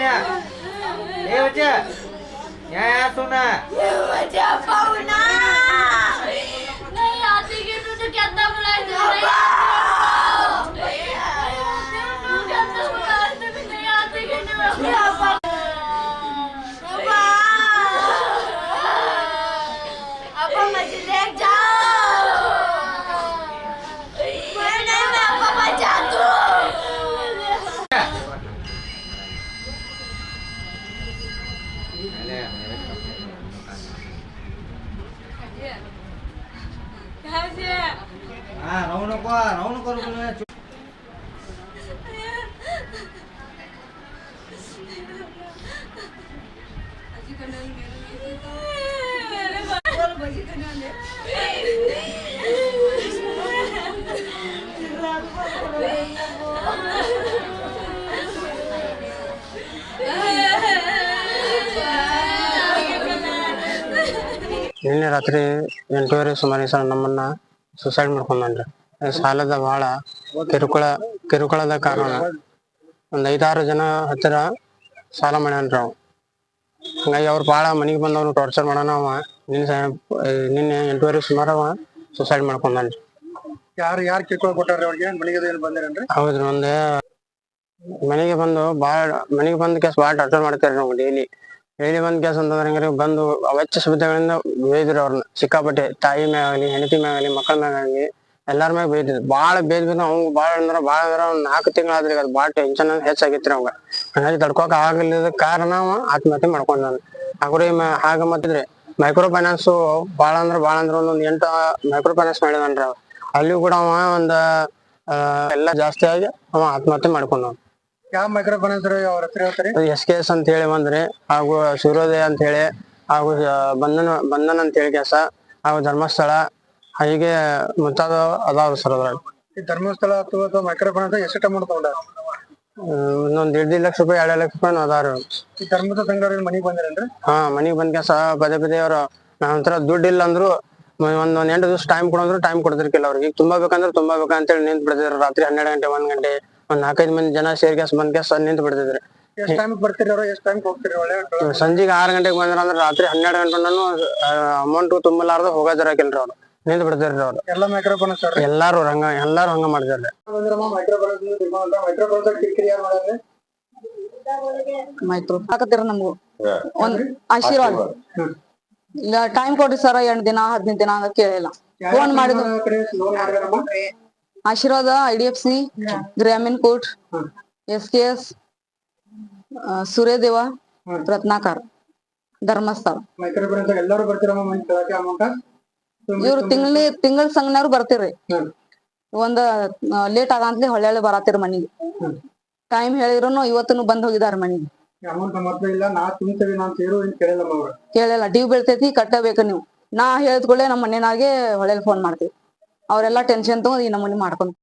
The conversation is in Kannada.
सोन्या? ये बच्चा यहाँ यहाँ सोना बच्चा पाहुना नहीं आती कि तुझे कितना बुलाया जा रहा है Jack, Jack. Ini ratri yang dua hari semarisan enam. Suicide ಮಾಡ್ಕೊಂಡ್ರಿ ಸಾಲದ ಬಹಳ ಕಿರುಕುಳ ಕಿರುಕುಳದ ಕಾರಣ. ಒಂದ್ ಐದಾರು ಜನ ಹತ್ತಿರ ಸಾಲ ಮಾಡ್ಯಾನ್ರಿ ಅವ. ಹಂಗಾಗಿ ಅವ್ರು ಭಾಳ ಮನೆಗೆ ಬಂದವ್ರು ಟಾರ್ಚರ್ ಮಾಡೋಣ ಅವ. ನಿನ್ನೆ ನಿನ್ನೆ ಎಂಟೂವರೆ ಸುಮಾರು ಅವ ಸುಸೈಡ್ ಮಾಡ್ಕೊಂಡ್ರಿ ಯಾರು ಯಾರು ಕಿರುಕುಳ ಕೊಟ್ಟಾರ ಅವ್ರಿಗೆ? ಮನೆಗೆ ಏನು ಬಂದಿರೇನ್ರಿ? ಹೌದ್ರಿ ಒಂದ್ ಮನೆಗೆ ಬಂದು ಬಾಳ ಮನೆಗೆ ಬಂದ ಕೇಸ್ ಬಹಳ ಟಾರ್ಚರ್ ಮಾಡ್ತಾರೆ ನಾವು ಡೈಲಿ ಡೈಲಿ ಬಂದ್ ಕೆಲಸ ಅಂತಂದ್ರೆ ಹೆಂಗ್ರಿ ಬಂದು ಅವೆಚ್ಚ ಶಬ್ದಗಳಿಂದ ಬೇಯ್ದ್ರಿ ಅವ್ರನ್ನ ಸಿಕ್ಕಾಪಟ್ಟೆ ತಾಯಿ ಮ್ಯಾಗ ಆಗಲಿ, ಹೆಂಡತಿ ಮ್ಯಾಗ ಆಗಲಿ, ಮಕ್ಕಳ ಮ್ಯಾಗ ಆಗಲಿ, ಎಲ್ಲಾರ ಮ್ಯಾಗ ಬೇಯ್ದಿದ್ರು ಬಾಳ ಬೇದ್ ಬಿದ್ದು ಅವ್ನು ಬಾಳ ಅಂದ್ರ ಬಾಳ ಅಂದ್ರ ಒಂದ್ ನಾಲ್ಕು ತಿಂಗಳಾದ್ರಿ ಅದ್ ಬಾಳ ಟೆನ್ಷನ್ ಹೆಚ್ಚಾಗಿತ್ರಿ ಅವಾಗ. ಹಂಗಾಗಿ ತಡ್ಕೋಕ್ ಆಗಲಿಲ್ಲದ ಕಾರಣ ಅವ ಆತ್ಮಹತ್ಯೆ ಮಾಡ್ಕೊಂಡಾನ. ಹಾಗ್ರಿ ಹಾಗ ಮತ್ತಿದ್ರಿ ಮೈಕ್ರೋ ಫೈನಾನ್ಸ್ ಬಾಳ ಅಂದ್ರ ಬಾಳ ಅಂದ್ರ ಒಂದ್ ಎಂಟ ಮೈಕ್ರೋ ಫೈನಾನ್ಸ್ ಮಾಡಿದನ್ರಿ ಅಲ್ಲಿ ಕೂಡ ಅವ ಒಂದ ಎಲ್ಲಾ ಜಾಸ್ತಿ ಆಗಿ ಅವ ಆತ್ಮಹತ್ಯೆ ಮಾಡ್ಕೊಂಡವ್ ಯಾವ ಮೈಕ್ರೋ ಫೈನಾನ್ಸ್ ಅವ್ರ ಹೆಸರು ಹೇಳ್ತಾರೆ? ಎಸ್ ಕೆ ಎಸ್ ಅಂತ ಹೇಳಿ ಬಂದ್ರಿ ಹಾಗೂ ಸೂರ್ಯೋದಯ ಅಂತ ಹೇಳಿ ಹಾಗೂ ಬಂಧನ ಬಂಧನ ಅಂತ ಹೇಳಿ ಕೆಲಸ ಹಾಗೂ ಧರ್ಮಸ್ಥಳ ಹೀಗೆ ಮುಂತಾದ ಅದಾವ ಸರ್ ಅದ್ರಾಗ ಈ ಧರ್ಮಸ್ಥಳ ಅಥವಾ ಅಥವಾ ಮೈಕ್ರೋ ಫೈನಾನ್ಸ್ ಎಷ್ಟು ಅಮೌಂಟ್ ತಗೊಂಡ ಒಂದೊಂದ್ ಎರಡ್ ಲಕ್ಷ ರೂಪಾಯಿ ಎರಡ್ ಲಕ್ಷ ರೂಪಾಯಿ ಅದಾರ ಈ ಧರ್ಮದ ಸಂಘ ಮನೆಗೆ ಬಂದಿರೇನ್ರಿ? ಹಾ ಮನಿಗ್ ಬಂದ್ ಕೆಲಸ ಪದೇ ಪದೇ ಅವ್ರ ನಂತರ ದುಡ್ಡು ಇಲ್ಲ ಅಂದ್ರು ಒಂದ್ ಒಂದ್ ಎಂಟು ದಿವಸ ಟೈಮ್ ಕೊಡಂದ್ರು ಟೈಮ್ ಕೊಡ್ತಿರ್ಕಿಲ್ಲ ಅವ್ರಿಗೆ. ತುಂಬಾ ಬೇಕಂದ್ರೆ ತುಂಬಾ ಬೇಕಂತೇಳಿ ನಿಂತ್ ಬಿಡ್ತಿದ್ರು ರಾತ್ರಿ ಹನ್ನೆರಡು ಗಂಟೆ ಒಂದ್ ಗಂಟೆ ಒಂದ್ ನಾಲ್ಕೈದು ಮಂದಿ ಜನ ಸೇರ್ ಗ್ಯಾಸ್ ಬಂದ್ ಗ್ಯಾಸ್ ನಿಂತ್ ಬಿಡ್ತಿದ್ರಿ. ಎಷ್ಟ್ ಟೈಮ್ ಬರ್ತೀರಿ ಅವ್ರು? ಎಷ್ಟ್ ಟೈಮ್ ಹೋಗ್ತೀರಿ ಒಳ್ಳೆ ಸಂಜೆಗೆ ಆರ್ ಗಂಟೆಗೆ ಬಂದ್ರ ಅಂದ್ರೆ ರಾತ್ರಿ ಹನ್ನೆರಡು ಗಂಟೆ ಅಮೌಂಟ್ ತುಂಬಲಾರ್ದ ಹೋಗೋದಿರಕಿಲ್ರಿ ಅವ್ರು. ನಿಂತ್ ಬಿಡ್ತಾರ್ರಿ ಅವ್ರು. ಎಲ್ಲ ಮೈಕ್ರೋ ಫೈನಾನ್ಸ್ ಅವ್ರಿ ಎಲ್ಲಾರು ಹಂಗ ಎಲ್ಲಾರು ಹಂಗ ಮಾಡ್ತಾರ್ರಿ ಬಂದಿರಮ್ಮ ಮೈಕ್ರೋ ಫೈನಾನ್ಸ್ ಮೈಕ್ರೋ ಫೈನಾನ್ಸ್ ಕಿರಿಕಿರಿ ಯಾರು ಮಾಡ್ಯಾರ್ರಿ ಮೈಕ್ರೋ ಹಾಕತ್ತೀರ ನಮ್ಗು? ಒಂದ್ ಆಶೀರ್ವಾದ. ಇಲ್ಲ ಟೈಮ್ ಕೊಡ್ರಿ ಸರ್ ಎಂಟ್ ದಿನ ಹದಿನೈದು ದಿನ ಅಂತ ಕೇಳಿಲ್ಲ. ಫೋನ್ ಮಾಡಿದ್ರು. ಆಶೀರ್ವಾದ I D F C Grameen court S K S Suryadeva Ratnakar Dharmasthala. ಇವ್ರು ತಿಂಗಳ ತಿಂಗಳ ಸಂಘನವ್ರು ಬರ್ತೀರಿ. ಒಂದ್ ಲೇಟ್ ಆಗಂತ್ಲಿ ಹೊಳ್ಳೆ ಬರತ್ತಿರ ಮನಿಗೆ. ಟೈಮ್ ಹೇಳಿದ್ರು ಇವತ್ತು ಬಂದ್ ಹೋಗಿದಾರ ಮನಿಗೆ. ಕೇಳಲ್ಲ ಡ್ಯೂ ಬೀಳ್ತೈತಿ ಕಟ್ಟಬೇಕು ನೀವು. ನಾ ಹೇಳಿದ್ಕೊಳ್ಳೆ ನಮ್ಮ ಮನೆನಾಗೆ ಹೊಳೆಲ್ ಫೋನ್ ಮಾಡ್ತೀವಿ. ಅವರೆಲ್ಲ ಟೆನ್ಷನ್ ತಗೊಂಡ್ ಈ ನಮೂನಿ ಮಾಡ್ಕೊಂಡ್